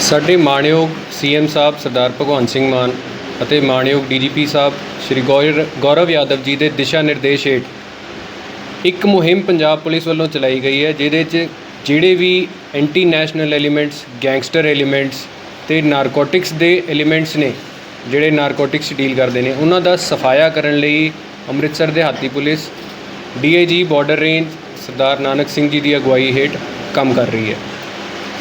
ਸਾਡੇ ਮਾਣਯੋਗ ਸੀਐਮ ਸਾਹਿਬ ਸਰਦਾਰ ਭਗਵੰਤ ਸਿੰਘ ਮਾਨ ਅਤੇ ਮਾਣਯੋਗ ਡੀਜੀਪੀ ਸਾਹਿਬ ਸ਼੍ਰੀ ਗੌਰ ਗੌਰਵ ਯਾਦਵ ਜੀ ਦੇ ਦਿਸ਼ਾ ਨਿਰਦੇਸ਼ ਹੇਠ ਇੱਕ ਮੁਹਿੰਮ ਪੰਜਾਬ ਪੁਲਿਸ ਵੱਲੋਂ ਚਲਾਈ ਗਈ ਹੈ, ਜਿਹਦੇ 'ਚ ਜਿਹੜੇ ਵੀ anti national elements gangster elements ਤੇ ਨਾਰਕੋਟਿਕਸ ਦੇ ਐਲੀਮੈਂਟਸ ਨੇ, ਜਿਹੜੇ ਨਾਰਕੋਟਿਕਸ ਡੀਲ ਕਰਦੇ ਨੇ, ਉਹਨਾਂ ਦਾ ਸਫਾਇਆ ਕਰਨ ਲਈ ਅੰਮ੍ਰਿਤਸਰ ਦੇ ਹਾਤੀ police DIG border range Sardar Nanak Singh ji ਦੀ ਅਗਵਾਈ ਹੇਠ ਕੰਮ ਕਰ ਰਹੀ ਹੈ।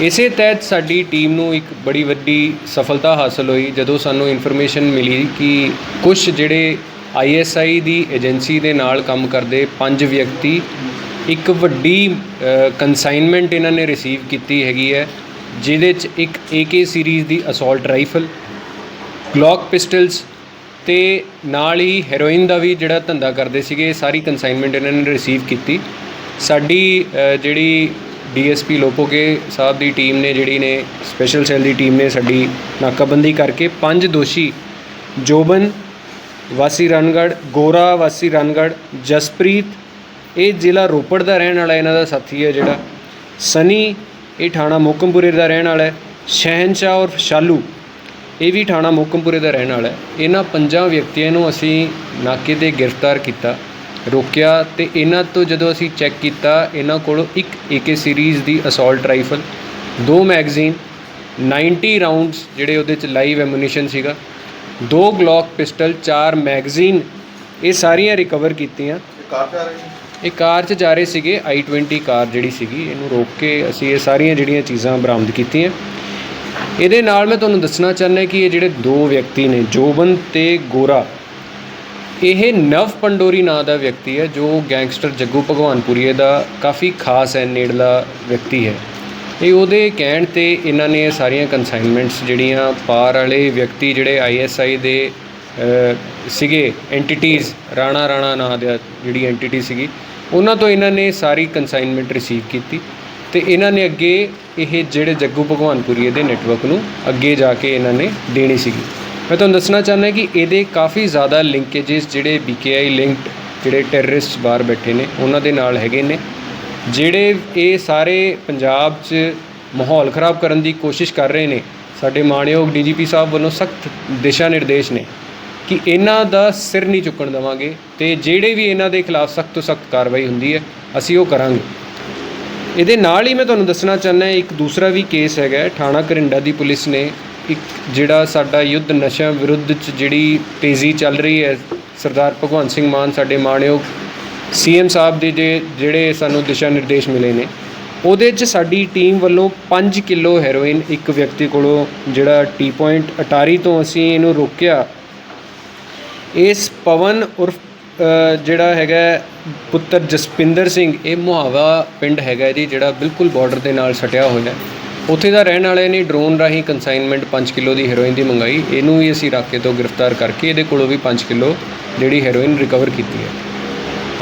ਇਸੇ ਤਹਿਤ ਸਾਡੀ ਟੀਮ ਨੂੰ ਇੱਕ ਬੜੀ ਵੱਡੀ ਸਫਲਤਾ ਹਾਸਲ ਹੋਈ, ਜਦੋਂ ਸਾਨੂੰ ਇਨਫੋਰਮੇਸ਼ਨ ਮਿਲੀ ਕਿ ਕੁਝ ਜਿਹੜੇ ਆਈਐਸਆਈ ਦੀ ਏਜੰਸੀ ਦੇ ਨਾਲ ਕੰਮ ਕਰਦੇ ਪੰਜ ਵਿਅਕਤੀ, ਇੱਕ ਵੱਡੀ ਕਨਸਾਈਨਮੈਂਟ ਇਹਨਾਂ ਨੇ ਰਿਸੀਵ ਕੀਤੀ ਹੈਗੀ ਹੈ, ਜਿਹਦੇ 'ਚ ਇੱਕ AK ਸੀਰੀਜ਼ ਦੀ ਅਸੌਲਟ ਰਾਈਫਲ ਗਲੌਕ ਪਿਸਟਲਸ ਤੇ ਨਾਲ ਹੀ ਹੈਰੋਇਨ ਦਾ ਵੀ ਜਿਹੜਾ ਧੰਦਾ ਕਰਦੇ ਸੀਗੇ ਸਾਰੀ ਕਨਸਾਈਨਮੈਂਟ ਇਹਨਾਂ ਨੇ ਰਿਸੀਵ ਕੀਤੀ। ਸਾਡੀ ਜਿਹੜੀ ਡੀਐਸਪੀ ਲੋਪੋਕੇ ਸਾਹਿਬ ਦੀ ਟੀਮ ਨੇ, ਜਿਹੜੀ ਨੇ ਸਪੈਸ਼ਲ ਸੈੱਲ ਦੀ ਟੀਮ ਨੇ ਸਾਡੀ ਨਾਕਾਬੰਦੀ ਕਰਕੇ ਪੰਜ ਦੋਸ਼ੀ ਜੋਬਨ ਵਾਸੀ ਰਣਗੜ ਗੋਰਾ ਵਾਸੀ ਰਣਗੜ ਜਸਪ੍ਰੀਤ, ਇਹ ਜ਼ਿਲ੍ਹਾ ਰੋਪੜ ਦਾ ਰਹਿਣ ਵਾਲਾ ਇਹਨਾਂ ਦਾ ਸਾਥੀ ਹੈ ਜਿਹੜਾ। ਸਨੀ, ਇਹ ਥਾਣਾ ਮੋਕਮਪੁਰੇ ਦਾ ਰਹਿਣ ਵਾਲਾ ਹੈ। ਸ਼ਹਿਨਸ਼ਾਹ ਔਰ ਸ਼ਾਲੂ, ਇਹ ਵੀ ਥਾਣਾ ਮੋਕਮਪੁਰੇ ਦਾ ਰਹਿਣ ਵਾਲਾ ਹੈ। ਇਹਨਾਂ ਪੰਜਾਂ ਵਿਅਕਤੀਆਂ ਨੂੰ ਅਸੀਂ ਨਾਕੇ ਤੇ ਗ੍ਰਿਫਤਾਰ ਕੀਤਾ। ਰੋਕਿਆ ਤੇ ਇਹਨਾਂ ਤੋਂ ਜਦੋਂ ਅਸੀਂ ਚੈੱਕ ਕੀਤਾ ਇਹਨਾਂ ਕੋਲ ਇੱਕ AK ਸੀਰੀਜ਼ ਦੀ ਅਸੌਲਟ ਰਾਈਫਲ ਦੋ ਮੈਗਜ਼ੀਨ 90 ਰਾਉਂਡਸ ਜਿਹੜੇ ਉਹਦੇ ਚ ਲਾਈਵ ਐਮੂਨੀਸ਼ਨ ਸੀਗਾ ਦੋ ਗਲੌਕ ਪਿਸਟਲ ਚਾਰ ਮੈਗਜ਼ੀਨ ਇਹ ਸਾਰੀਆਂ ਰਿਕਵਰ ਕੀਤੀਆਂ। ਕਾਰ ਰਹੀ ਇਹ ਕਾਰ 'ਚ ਜਾ ਰਹੇ ਸੀਗੇ i20 ਕਾਰ ਜਿਹੜੀ ਸੀਗੀ ਇਹਨੂੰ ਰੋਕ ਕੇ ਅਸੀਂ ਇਹ ਸਾਰੀਆਂ ਜਿਹੜੀਆਂ ਚੀਜ਼ਾਂ ਬਰਾਮਦ ਕੀਤੀਆਂ। ਇਹਦੇ ਨਾਲ ਮੈਂ ਤੁਹਾਨੂੰ ਦੱਸਣਾ ਚਾਹੁੰਦਾ ਕਿ ਇਹ ਜਿਹੜੇ ਦੋ ਵਿਅਕਤੀ ਨੇ ਜੋਬਨ ਤੇ ਗੋਰਾ ਇਹ ਨਵ ਪੰਡੋਰੀ ਨਾਂ ਦਾ ਵਿਅਕਤੀ ਹੈ, ਜੋ ਗੈਂਗਸਟਰ ਜੱਗੂ ਭਗਵਾਨਪੁਰੀਏ ਦਾ ਕਾਫੀ ਖਾਸ ਹੈ, ਨੇੜਲਾ ਵਿਅਕਤੀ ਹੈ। ਇਹ ਉਹਦੇ ਕਹਿਣ ਤੇ ਇਹਨਾਂ ਨੇ ਸਾਰੀਆਂ ਕਨਸਾਈਨਮੈਂਟਸ ਜਿਹੜੀਆਂ ਪਾਰ ਵਾਲੇ ਵਿਅਕਤੀ ਜਿਹੜੇ ਆਈਐਸਆਈ ਦੇ ਸੀਗੇ ਐਂਟੀਟੀਜ਼ ਰਾਣਾ ਰਾਣਾ ਨਾਂ ਦੇ ਜਿਹੜੀ ਐਂਟੀਟੀ ਸੀਗੀ, ਉਹਨਾਂ ਤੋਂ ਇਹਨਾਂ ਨੇ ਸਾਰੀ ਕਨਸਾਈਨਮੈਂਟ ਰਿਸੀਵ ਕੀਤੀ ਤੇ ਇਹਨਾਂ ਨੇ ਅੱਗੇ ਇਹ ਜਿਹੜੇ ਜੱਗੂ ਭਗਵਾਨਪੁਰੀਏ ਦੇ ਨੈਟਵਰਕ ਨੂੰ ਅੱਗੇ ਜਾ ਕੇ ਇਹਨਾਂ ਨੇ ਦੇਣੀ ਸੀਗੀ। ਮੈਂ ਤੁਹਾਨੂੰ ਦੱਸਣਾ ਚਾਹੁੰਦਾ ਕਿ ਇਹਦੇ ਕਾਫੀ ਜ਼ਿਆਦਾ ਲਿੰਕੇजेस ਜਿਹੜੇ BKI ਲਿੰਕਡ ਜਿਹੜੇ ਟੈਰਰਿਸਟ ਬਾਹਰ ਬੈਠੇ ਨੇ, ਉਹਨਾਂ ਦੇ ਨਾਲ ਹੈਗੇ ਨੇ, ਜਿਹੜੇ ਇਹ ਸਾਰੇ ਪੰਜਾਬ 'ਚ ਮਾਹੌਲ ਖਰਾਬ ਕਰਨ ਦੀ ਕੋਸ਼ਿਸ਼ ਕਰ ਰਹੇ ਨੇ, ਸਾਡੇ ਮਾਣਯੋਗ ਡੀਜੀਪੀ ਸਾਹਿਬ ਵੱਲੋਂ ਸਖਤ ਦਿਸ਼ਾ ਨਿਰਦੇਸ਼ ਨੇ ਕਿ ਇਹਨਾਂ ਦਾ ਸਿਰ ਨਹੀਂ ਚੁੱਕਣ ਦੇਵਾਂਗੇ ਤੇ ਜਿਹੜੇ ਵੀ ਇਹਨਾਂ ਦੇ ਖਿਲਾਫ ਸਖਤ ਤੋਂ ਸਖਤ ਕਾਰਵਾਈ ਹੁੰਦੀ ਹੈ, ਅਸੀਂ ਉਹ ਕਰਾਂਗੇ। ਇਹਦੇ ਨਾਲ ਹੀ ਮੈਂ ਤੁਹਾਨੂੰ ਦੱਸਣਾ ਚਾਹੁੰਦਾ, ਇੱਕ ਦੂਸਰਾ ਵੀ ਕੇਸ ਹੈਗਾ, ਥਾਣਾ ਕਰਿੰਡਾ ਦੀ ਪੁਲਿਸ ਨੇ ਇੱਕ ਜਿਹੜਾ ਸਾਡਾ ਯੁੱਧ ਨਸ਼ਿਆਂ ਵਿਰੁੱਧ ਚ ਜਿਹੜੀ ਤੇਜ਼ੀ ਚੱਲ ਰਹੀ ਹੈ, ਸਰਦਾਰ ਭਗਵੰਤ ਸਿੰਘ ਮਾਨ ਸਾਡੇ ਮਾਣਯੋਗ ਸੀਐਮ ਸਾਹਿਬ ਦੇ ਜੇ, ਜਿਹੜੇ ਸਾਨੂੰ ਦਿਸ਼ਾ ਨਿਰਦੇਸ਼ ਮਿਲੇ ਨੇ, ਉਹਦੇ 'ਚ ਸਾਡੀ ਟੀਮ ਵੱਲੋਂ 5 ਕਿਲੋ ਹੈਰੋਇਨ ਇੱਕ ਵਿਅਕਤੀ ਕੋਲੋਂ ਜਿਹੜਾ ਟੀ ਪੁਆਇੰਟ ਅਟਾਰੀ ਤੋਂ ਅਸੀਂ ਇਹਨੂੰ ਰੋਕਿਆ। ਇਸ ਪਵਨ ਉਰਫ ਜਿਹੜਾ ਹੈਗਾ ਪੁੱਤਰ ਜਸਪਿੰਦਰ ਸਿੰਘ, ਇਹ ਮੁਹਾਵਾ ਪਿੰਡ ਹੈਗਾ ਜੀ, ਜਿਹੜਾ ਬਿਲਕੁਲ ਬਾਰਡਰ ਦੇ ਨਾਲ ਸਟਿਆ ਹੋਇਆ। ਹੈ ਉੱਥੇ ਦਾ ਰਹਿਣ ਵਾਲੇ ਨੇ ਡਰੋਨ ਰਾਹੀਂ ਕਨਸਾਈਨਮੈਂਟ 5 ਕਿਲੋ ਦੀ ਹੈਰੋਇਨ ਦੀ ਮੰਗਾਈ। ਇਹਨੂੰ ਵੀ ਅਸੀਂ ਰਾਕੇ ਤੋਂ ਗ੍ਰਿਫਤਾਰ ਕਰਕੇ ਇਹਦੇ ਕੋਲੋਂ ਵੀ 5 ਕਿਲੋ ਜਿਹੜੀ ਹੈਰੋਇਨ ਰਿਕਵਰ ਕੀਤੀ ਹੈ।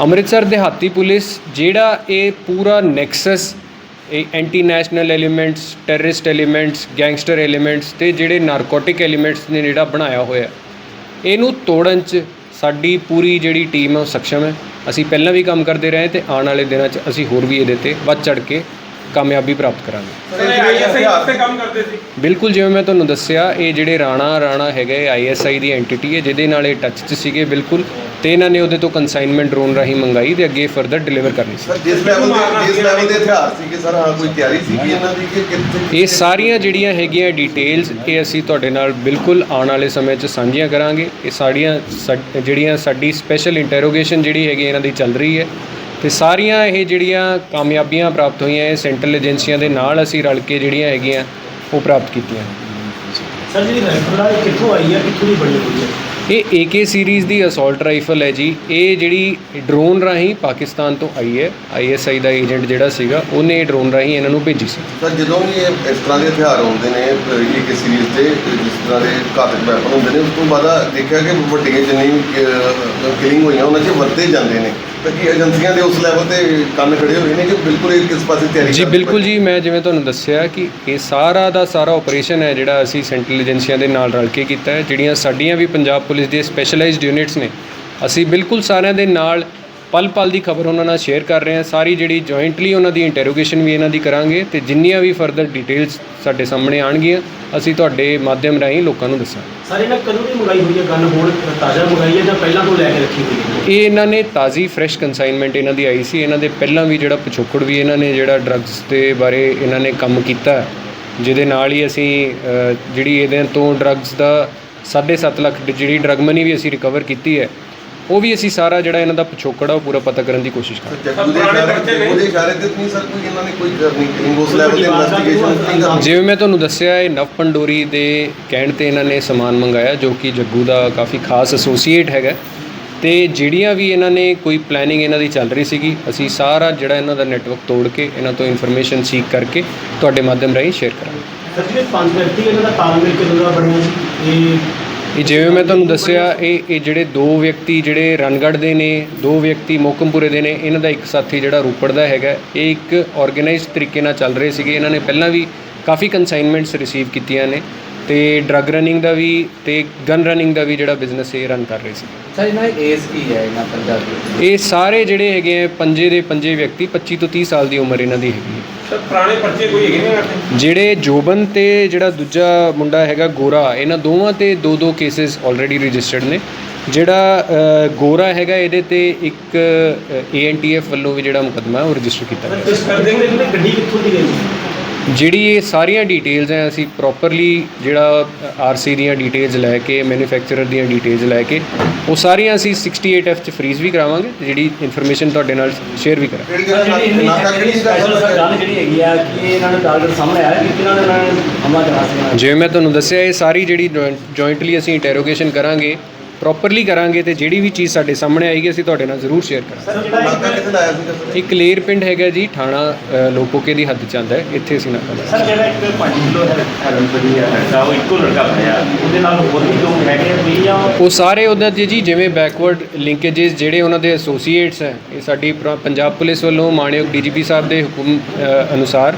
ਅੰਮ੍ਰਿਤਸਰ ਦਿਹਾਤੀ ਪੁਲਿਸ, ਜਿਹੜਾ ਇਹ ਪੂਰਾ ਨੈਕਸਸ ਇਹ anti national elements terrorist elements gangster elements ਤੇ ਜਿਹੜੇ ਨਾਰਕੋਟਿਕ ਐਲੀਮੈਂਟਸ ਨੇ ਜਿਹੜਾ ਬਣਾਇਆ ਹੋਇਆ, ਇਹਨੂੰ ਤੋੜਨ 'ਚ ਸਾਡੀ ਪੂਰੀ ਜਿਹੜੀ ਟੀਮ ਹੈ ਉਹ ਸક્ષਮ ਹੈ। ਅਸੀਂ ਪਹਿਲਾਂ ਵੀ ਕੰਮ ਕਰਦੇ ਰਹੇ ਤੇ ਆਉਣ ਵਾਲੇ ਦਿਨਾਂ 'ਚ ਅਸੀਂ ਹੋਰ ਵੀ ਇਹਦੇ ਤੇ ਵੱਧ ਚੜ ਕੇ ਕਾਮਯਾਬੀ ਪ੍ਰਾਪਤ ਕਰਾਂਗੇ। ਸਰ ਇਹ ਜਿਹੜੇ ਹਥਿਆਰ ਕੰਮ ਕਰਦੇ ਸੀ? ਬਿਲਕੁਲ ਜਿਵੇਂ ਮੈਂ ਤੁਹਾਨੂੰ ਦੱਸਿਆ ਇਹ ਜਿਹੜੇ ਰਾਣਾ ਰਾਣਾ ਹੈਗਾ ਇਹ ਆਈਐਸਆਈ ਦੀ ਐਂਟੀਟੀ ਹੈ ਜਿਹਦੇ ਨਾਲ ਇਹ ਟੱਚ 'ਚ ਸੀਗੇ ਬਿਲਕੁਲ। ਤੇ ਇਹਨਾਂ ਨੇ ਉਹਦੇ ਤੋਂ ਕਨਸਾਈਨਮੈਂਟ ਡਰੋਨ ਰਾਹੀਂ ਮੰਗਾਈ ਤੇ ਅੱਗੇ ਫਰਦਰ ਡਿਲੀਵਰ ਕਰਨੀ ਸੀ। ਸਰ ਜਿਸ ਲੈਵਲ ਦੇ ਜਿਸ ਲੈਵਲ ਦੇ ਹਥਿਆਰ ਸੀਗੇ ਸਰ ਹਾਂ ਕੋਈ ਤਿਆਰੀ ਸੀਗੀ ਇਹਨਾਂ ਦੀ ਕਿ ਕਿੱਥੇ ਇਹ ਸਾਰੀਆਂ ਜਿਹੜੀਆਂ ਹੈਗੀਆਂ ਡਿਟੇਲਸ ਇਹ ਅਸੀਂ ਤੁਹਾਡੇ ਨਾਲ ਬਿਲਕੁਲ ਆਉਣ ਵਾਲੇ ਸਮੇਂ 'ਚ ਸਾਂਝੀਆਂ ਕਰਾਂਗੇ। ਇਹ ਸਾਡੀਆਂ ਸਾ- ਜਿਹੜੀਆਂ ਸਾਡੀ ਸਪੈਸ਼ਲ ਇੰਟਰੋਗੇਸ਼ਨ ਜਿਹੜੀ ਹੈਗੀ ਇਹਨਾਂ ਦੀ ਚੱਲ ਰਹੀ ਹੈ। ਤੇ ਸਾਰੀਆਂ ਇਹ ਜਿਹੜੀਆਂ ਕਾਮਯਾਬੀਆਂ ਪ੍ਰਾਪਤ ਹੋਈਆਂ ਇਹ ਸੈਂਟਰਲ ਏਜੰਸੀਆਂ ਦੇ ਨਾਲ ਅਸੀਂ ਰਲ ਕੇ ਜਿਹੜੀਆਂ ਹੈਗੀਆਂ ਉਹ ਪ੍ਰਾਪਤ ਕੀਤੀਆਂ। ਸਰ ਜਿਹੜੀ ਰਾਈਫਲ ਆ ਇਹ ਕਿੱਥੋਂ ਆਈ ਹੈ ਕਿੱਥੋਂ ਦੀ ਬਣੀ ਹੋਈ ਹੈ ਇਹ AK ਸੀਰੀਜ਼ ਦੀ ਅਸੌਲਟ ਰਾਈਫਲ ਹੈ ਜੀ। ਇਹ ਜਿਹੜੀ ਡਰੋਨ ਰਾਹੀਂ ਪਾਕਿਸਤਾਨ ਤੋਂ ਆਈ ਹੈ। ISI ਦਾ ਏਜੰਟ ਜਿਹੜਾ ਸੀਗਾ ਉਹਨੇ ਇਹ ਡਰੋਨ ਰਾਹੀਂ ਇਹਨਾਂ ਨੂੰ ਭੇਜੀ ਸੀ। ਸਰ ਜਦੋਂ ਵੀ ਇਹ ਇਸ ਤਰ੍ਹਾਂ ਦੇ ਹਥਿਆਰ ਆਉਂਦੇ ਨੇ ਇਹ ਕਿ ਸੀਰੀਜ਼ ਤੇ ਜਿਸ ਤਰ੍ਹਾਂ ਦੇ ਘਾਤਕ ਵੈਪਨ ਹੁੰਦੇ ਨੇ ਉਸ ਤੋਂ ਬਾਅਦ ਦੇਖਿਆ ਕਿ ਵੱਡੀਆਂ ਜਿੰਨੀ ਕਿਲਿੰਗ ਹੋਈਆਂ ਉਹਨਾਂ 'ਚ ਵਰਤੇ ਜਾਂਦੇ ਨੇ। ਕੀ ਏਜੰਸੀਆਂ ਦੇ ਉਸ ਲੈਵਲ ਤੇ ਕੰਨ ਖੜੇ ਹੋਏ ਨੇ ਕਿ ਬਿਲਕੁਲ ਇਹ ਕਿਸ ਪਾਸੇ ਤਿਆਰੀ ਜੀ ਬਿਲਕੁਲ ਜੀ ਮੈਂ ਜਿਵੇਂ ਤੁਹਾਨੂੰ ਦੱਸਿਆ ਕਿ ਇਹ ਸਾਰਾ ਦਾ ਸਾਰਾ ਆਪਰੇਸ਼ਨ ਹੈ ਜਿਹੜਾ ਅਸੀਂ ਸੈਂਟਰਲ ਏਜੰਸੀਆਂ ਦੇ ਨਾਲ ਰਲ ਕੇ ਕੀਤਾ ਹੈ ਜਿਹੜੀਆਂ ਸਾਡੀਆਂ ਵੀ ਪੰਜਾਬ ਪੁਲਿਸ ਦੀਆਂ ਸਪੈਸ਼ਲਾਈਜ਼ਡ ਯੂਨਿਟਸ ਨੇ। ਅਸੀਂ ਬਿਲਕੁਲ ਸਾਰਿਆਂ ਦੇ ਨਾਲ ਪਲ ਪਲ ਦੀ ਖਬਰ ਉਹਨਾਂ ਨਾਲ ਸ਼ੇਅਰ ਕਰ ਰਹੇ ਹਾਂ। ਸਾਰੀ ਜਿਹੜੀ ਜੁਆਇੰਟਲੀ ਉਹਨਾਂ ਦੀ ਇੰਟਰੋਗੇਸ਼ਨ ਵੀ ਇਹਨਾਂ ਦੀ ਕਰਾਂਗੇ ਤੇ ਜਿੰਨੀਆਂ ਵੀ ਫਰਦਰ ਡਿਟੇਲਸ ਸਾਡੇ ਸਾਹਮਣੇ ਆਣਗੀਆਂ ਅਸੀਂ ਤੁਹਾਡੇ ਮਾਧਿਅਮ ਰਾਹੀਂ ਲੋਕਾਂ ਨੂੰ ਦੱਸਾਂਗੇ। ਸਰ ਇਹਨਾਂ ਕਦੋਂ ਦੀ ਮੰਗਾਈ ਹੋਈ ਹੈ? ਗਨ ਹੁਣ ਤਾਜ਼ਾ ਮੰਗਾਈ ਹੈ ਜਾਂ ਪਹਿਲਾਂ ਤੋਂ ਲੈ ਕੇ ਰੱਖੀ ਹੋਈ ਹੈ? ਇਹ ਇਹਨਾਂ ਨੇ ਤਾਜ਼ੀ ਫਰੈਸ਼ ਕਨਸਾਈਨਮੈਂਟ ਇਹਨਾਂ ਦੀ ਆਈ ਸੀ। ਇਹਨਾਂ ਦੇ ਪਹਿਲਾਂ ਵੀ ਜਿਹੜਾ ਪਿਛੋਕੜ ਵੀ ਇਹਨਾਂ ਨੇ ਜਿਹੜਾ ਡਰੱਗਸ ਦੇ ਬਾਰੇ ਇਹਨਾਂ ਨੇ ਕੰਮ ਕੀਤਾ ਜਿਹਦੇ ਨਾਲ ਹੀ ਅਸੀਂ ਜਿਹੜੀ ਇਹਦੇ ਤੋਂ ਡਰੱਗਸ ਦਾ 7.5 ਲੱਖ ਜਿਹੜੀ ਡਰੱਗ ਮਨੀ ਵੀ ਅਸੀਂ ਰਿਕਵਰ ਕੀਤੀ ਹੈ ਉਹ ਵੀ ਅਸੀਂ ਸਾਰਾ ਜਿਹੜਾ ਇਹਨਾਂ ਦਾ ਪਿਛੋਕੜ ਆ ਉਹ ਪੂਰਾ ਪਤਾ ਕਰਨ ਦੀ ਕੋਸ਼ਿਸ਼ ਕਰ ਰਹੇ ਜੱਗੂ ਦੇ ਇਸ਼ਾਰੇ ਜੱਗੂ ਦੇ ਇਸ਼ਾਰੇ ਤੇ ਨਹੀਂ ਸਰ ਕੋਈ ਇਹਨਾਂ ਨੇ ਕੋਈ ਕਰਨੀ ਕਿਲਿੰਗ ਉਸ ਲੈਵਲ ਤੇ ਇਨਵੈਸਟੀਗੇਸ਼ਨ ਨਹੀਂ ਹਾਂ। ਕਰਨੀ। ਜਿਵੇਂ ਮੈਂ ਤੁਹਾਨੂੰ ਦੱਸਿਆ ਇਹ ਨਵ ਪੰਡੋਰੀ ਦੇ ਕਹਿਣ ਤੇ ਇਹਨਾਂ ਨੇ ਸਮਾਨ ਮੰਗਾਇਆ ਜੋ ਕਿ ਜੱਗੂ ਦਾ ਕਾਫੀ ਖਾਸ ਐਸੋਸੀਏਟ ਹੈਗਾ। ਤੇ ਜਿਹੜੀਆਂ ਵੀ ਇਹਨਾਂ ਨੇ ਕੋਈ ਪਲੈਨਿੰਗ ਇਹਨਾਂ ਦੀ ਚੱਲ ਰਹੀ ਸੀਗੀ ਅਸੀਂ ਸਾਰਾ ਜਿਹੜਾ ਇਹਨਾਂ ਦਾ ਨੈਟਵਰਕ ਤੋੜ ਕੇ ਇਹਨਾਂ ਤੋਂ ਇਨਫੋਰਮੇਸ਼ਨ ਸੀਕ ਕਰਕੇ ਤੁਹਾਡੇ ਮਾਧਿਅਮ ਰਾਹੀਂ ਸ਼ੇਅਰ ਕਰਾਂਗੇ। ਸਰ ਜਿਹੜੇ ਪੰਜ ਵਿਅਕਤੀ ਇਹਨਾਂ ਦਾ ਤਾਲਮੇਲ ਕਿਦੋਂ ਦਾ ਬਣਿਆ ਸੀ ਇਹ ਜਿਵੇਂ ਮੈਂ ਤੁਹਾਨੂੰ ਦੱਸਿਆ ਇਹ ਇਹ ਜਿਹੜੇ ਦੋ ਵਿਅਕਤੀ ਜਿਹੜੇ ਰਣਗੜ੍ਹ ਦੇ ਨੇ ਦੋ ਵਿਅਕਤੀ ਮੋਕਮਪੁਰੇ ਦੇ ਨੇ ਇਹਨਾਂ ਦਾ ਇੱਕ ਸਾਥੀ ਜਿਹੜਾ ਰੂਪੜ ਦਾ ਹੈਗਾ ਇਹ ਇੱਕ ਆਰਗੇਨਾਈਜ਼ਡ ਤਰੀਕੇ ਨਾਲ ਚੱਲ ਰਹੇ ਸੀਗੇ। ਇਹਨਾਂ ਨੇ ਪਹਿਲਾਂ ਵੀ ਕਾਫੀ ਕਨਸਾਈਨਮੈਂਟਸ ਰਿਸੀਵ ਕੀਤੀਆਂ ਨੇ। ਤੇ ਡਰੱਗ ਰਨਿੰਗ ਦਾ ਵੀ ਤੇ ਗਨ ਰਨਿੰਗ ਦਾ ਵੀ ਜਿਹੜਾ ਬਿਜ਼ਨਸ ਇਹ ਰਨ ਕਰ ਰਹੇ ਸੀ। ਸਰ ਇਹਨਾਂ ਦੀ ਏਜ ਕੀ ਹੈ ਇਹਨਾਂ ਪੰਜਾਬੀ ਇਹ ਸਾਰੇ ਜਿਹੜੇ ਹੈਗੇ ਆ ਪੰਜੇ ਦੇ ਪੰਜੇ ਵਿਅਕਤੀ 25 ਤੋਂ 30 ਸਾਲ ਦੀ ਉਮਰ ਇਹਨਾਂ ਦੀ ਹੈਗੀ ਹੈ। ਸਰ ਪੁਰਾਣੇ ਪਰਚੇ ਕੋਈ ਹੈਗੇ ਨੇ ਆਪਣੇ ਜਿਹੜੇ ਜੋਬਨ ਤੇ ਜਿਹੜਾ ਦੂਜਾ ਮੁੰਡਾ ਹੈਗਾ ਗੋਰਾ ਇਹਨਾਂ ਦੋਵਾਂ ਤੇ ਦੋ ਦੋ ਕੇਸਿਸ ਆਲਰੇਡੀ ਰਜਿਸਟਰਡ ਨੇ। ਜਿਹੜਾ ਗੋਰਾ ਹੈਗਾ ਇਹਦੇ ਤੇ ਇੱਕ ਏਐਨਟੀਐਫ ਵੱਲੋਂ ਵੀ ਜਿਹੜਾ ਮੁਕੱਦਮਾ ਹੈ ਉਹ ਰਜਿਸਟਰ ਕੀਤਾ ਗਿਆ। ਕਿਸ ਕਰਦੇ ਨੇ ਗੱਡੀ ਕਿੱਥੋਂ ਦੀ ਗਈ ਜਿਹੜੀ ਇਹ ਸਾਰੀਆਂ ਡਿਟੇਲਸ ਹੈ ਅਸੀਂ ਪ੍ਰੋਪਰਲੀ ਜਿਹੜਾ ਆਰਸੀ ਦੀਆਂ ਡਿਟੇਲਸ ਲੈ ਕੇ ਮੈਨੂਫੈਕਚਰਰ ਦੀਆਂ ਡਿਟੇਲਸ ਲੈ ਕੇ ਉਹ ਸਾਰੀਆਂ ਅਸੀਂ 68F ਚ ਫਰੀਜ਼ ਵੀ ਕਰਾਵਾਂਗੇ ਤੇ ਜਿਹੜੀ ਇਨਫੋਰਮੇਸ਼ਨ ਤੁਹਾਡੇ ਨਾਲ ਸ਼ੇਅਰ ਵੀ ਕਰਾਂਗੇ। ਗੱਲ ਨਾਕਾ ਕਿਹੜੀ ਗੱਲ ਜਿਹੜੀ ਹੈਗੀ ਆ ਕਿ ਇਹਨਾਂ ਦੇ ਟਾਰਗੇਟ ਸਾਹਮਣੇ ਆਇਆ ਕਿ ਕਿਹਨਾਂ ਨੇ ਇਹਨਾਂ ਨੇ ਹਮਲਾ ਕਰਾ ਸੀ ਜਿਵੇਂ ਮੈਂ ਤੁਹਾਨੂੰ ਦੱਸਿਆ ਇਹ ਸਾਰੀ ਜਿਹੜੀ ਜੁਆਇੰਟਲੀ ਅਸੀਂ ਇੰਟਰੋਗੇਸ਼ਨ ਕਰਾਂਗੇ ਪ੍ਰੋਪਰਲੀ ਕਰਾਂਗੇ ਤੇ ਜਿਹੜੀ ਵੀ ਚੀਜ਼ ਸਾਡੇ ਸਾਹਮਣੇ ਆਏਗੀ ਅਸੀਂ ਤੁਹਾਡੇ ਨਾਲ ਜ਼ਰੂਰ ਸ਼ੇਅਰ ਕਰਾਂਗੇ। ਸਰ ਜਿਹੜਾ ਨਾਕਾ ਇੱਕ- ਕਿੱਥੇ ਲਾਇਆ ਸੀ ਸਰ ਇੱਕ ਲੇਰ ਪਿੰਡ ਹੈਗਾ ਜੀ ਥਾਣਾ ਅ, ਲੋਪੋਕੇ ਦੀ ਹੱਦ ਚ ਆਉਂਦਾ ਹੈ ਇੱਥੇ ਅਸੀਂ ਨਾਕਾ ਲਾਇਆ ਸਰ ਜਿਹੜਾ ਇੱਕ 5 ਕਿਲੋ ਹੈ ਹੈਰਨ ਫੜੀ ਹੈ ਲੜਕਾ ਉਹ ਇੱਕੋ ਲੜਕਾ ਫੜਿਆ ਉਹਦੇ ਨਾਲ ਹੋਰ ਵੀ ਲੋਕ ਹੈਗੇ ਆ ਵੀ ਜਾਂ ਉਹ ਸਾਰੇ ਉਹਦਾ ਜੀ ਜੀ ਜਿਵੇਂ ਬੈਕਵਰਡ ਲਿੰਕੇजेस ਜਿਹੜੇ ਉਹਨਾਂ ਦੇ ਐਸੋਸੀਏਟਸ ਹੈ ਇਹ ਸਾਡੀ ਪ੍ਰ- ਪੰਜਾਬ ਪੁਲਿਸ ਵੱਲੋਂ ਮਾਣਯੋਗ ਡੀਜੀਪੀ ਸਾਹਿਬ ਦੇ ਹੁਕਮ ਅ, ਅਨੁਸਾਰ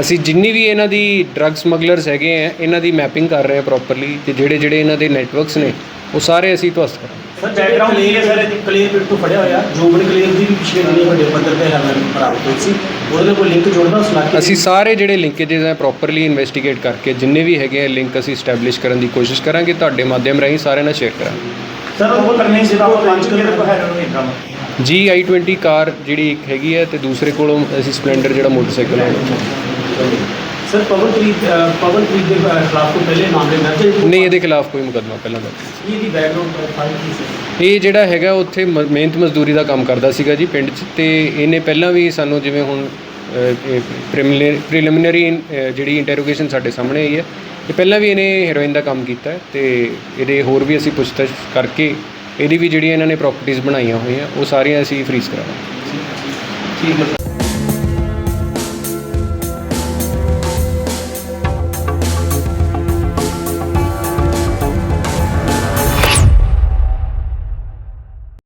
ਅਸੀਂ ਜਿੰਨੀ ਵੀ ਇਹਨਾਂ ਦੀ ਡਰੱਗ ਸਮਗਲਰਸ ਹੈਗੇ ਆ ਇਹਨਾਂ ਦੀ ਮੈਪਿੰਗ ਕਰ ਰਹੇ ਹਾਂ ਪ੍ਰੋਪਰਲੀ ਤੇ ਜਿਹੜੇ ਜਿਹੜੇ ਇਹਨਾਂ ਦੇ ਨੈਟਵਰਕਸ ਨੇ ਉਹ ਸਾਰੇ ਅਸੀਂ ਧਵਸਤ ਕਰਾਂਗੇ। ਸਰ ਬੈਕਗ੍ਰਾਉਂਡ ਕੀ ਹੈ ਸਰ ਕਲੀਅਰ ਪਿੰਡ ਤੋਂ ਫੜਿਆ ਹੋਇਆ ਜੋਬਨ ਕਲੀਅਰ ਦੀ ਵੀ ਪਿਛਲੇ ਦਿਨੀ ਵੱਡੇ ਪੱਧਰ ਤੇ ਹੈਰਨ ਪ੍ਰਾਪਤ ਹੋਈ ਸੀ। ਉਹਦੇ ਕੋਈ ਲਿੰਕ ਜੋੜਨਾ ਉਸ ਇਲਾਕੇ ਅਸੀਂ ਸਾਰੇ ਜਿਹੜੇ ਲਿੰਕੇजेस ਹੈ ਪ੍ਰੋਪਰਲੀ ਇਨਵੈਸਟੀਗੇਟ ਕਰਕੇ ਜਿੰਨੇ ਵੀ ਹੈਗੇ ਆ ਲਿੰਕ ਅਸੀਂ ਸਟੈਬਲਿਸ਼ ਕਰਨ ਦੀ ਕੋਸ਼ਿਸ਼ ਕਰਾਂਗੇ ਤੁਹਾਡੇ ਮਾਧਿਅਮ ਰਾਹੀਂ ਸਾਰਿਆਂ ਨਾਲ ਸ਼ੇਅਰ ਕਰਾਂਗੇ। ਸਰ ਉਹ ਕਰਨੀ ਸੀ ਤਾਂ 5 ਕਿਲੋ ਤੋਂ ਹੈਰਨ ਹੋਈ ਕੰਮ। ਜੀ i20 ਕਾਰ ਜਿਹੜੀ ਇੱਕ ਹੈਗੀ ਹੈ ਤੇ ਦੂਸਰੇ ਕੋਲੋਂ ਅਸੀਂ ਸਪਲੈਂਡਰ ਜਿਹੜਾ ਮੋਟਰਸਾਈਕਲ ਹੈ। ਸਰ ਪਵਨਪ੍ਰੀਤ ਅ, ਪਵਨਪ੍ਰੀਤ ਦੇ ਅ, ਖਿਲਾਫ ਕੋਈ ਪਹਿਲੇ ਮਾਮਲੇ ਦਰਜ ਹੈ ਨਹੀਂ ਇਹਦੇ ਖਿਲਾਫ ਕੋਈ ਮੁਕੱਦਮਾ ਪਹਿਲਾਂ ਦਰਜ ਇਹਦੀ ਬੈਕਗ੍ਰਾਉਂਡ ਪ੍ਰੋਫਾਈਲ ਕੀ ਸੀ। ਇਹ ਜਿਹੜਾ ਹੈਗਾ ਉੱਥੇ ਮ- ਮਿਹਨਤ ਮਜ਼ਦੂਰੀ ਦਾ ਕੰਮ ਕਰਦਾ ਸੀਗਾ ਜੀ ਪਿੰਡ 'ਚ ਤੇ ਇਹਨੇ ਪਹਿਲਾਂ ਵੀ ਸਾਨੂੰ ਜਿਵੇਂ ਹੁਣ ਪ੍ਰੀਲਿਮਿਨਰੀ ਜਿਹੜੀ ਇੰਟਰੋਗੇਸ਼ਨ ਸਾਡੇ ਸਾਹਮਣੇ ਆਈ ਹੈ ਇਹ ਪਹਿਲਾਂ ਵੀ ਇਹਨੇ ਹੈਰੋਇਨ ਦਾ ਕੰਮ ਕੀਤਾ ਹੈ ਤੇ ਇਹਦੇ ਹੋਰ ਵੀ ਅਸੀਂ ਪੁੱਛਤਾਛ ਕਰਕੇ ਇਹਦੀ ਵੀ ਜਿਹੜੀਆਂ ਇਹਨਾਂ ਨੇ ਪ੍ਰਾਪਰਟੀਆਂ ਬਣਾਈਆਂ ਹੋਈਆਂ ਉਹ ਸਾਰੀਆਂ ਅਸੀਂ ਫਰੀਜ਼ ਕਰਾਵਾਂਗੇ। ਠੀਕ ਹੈ।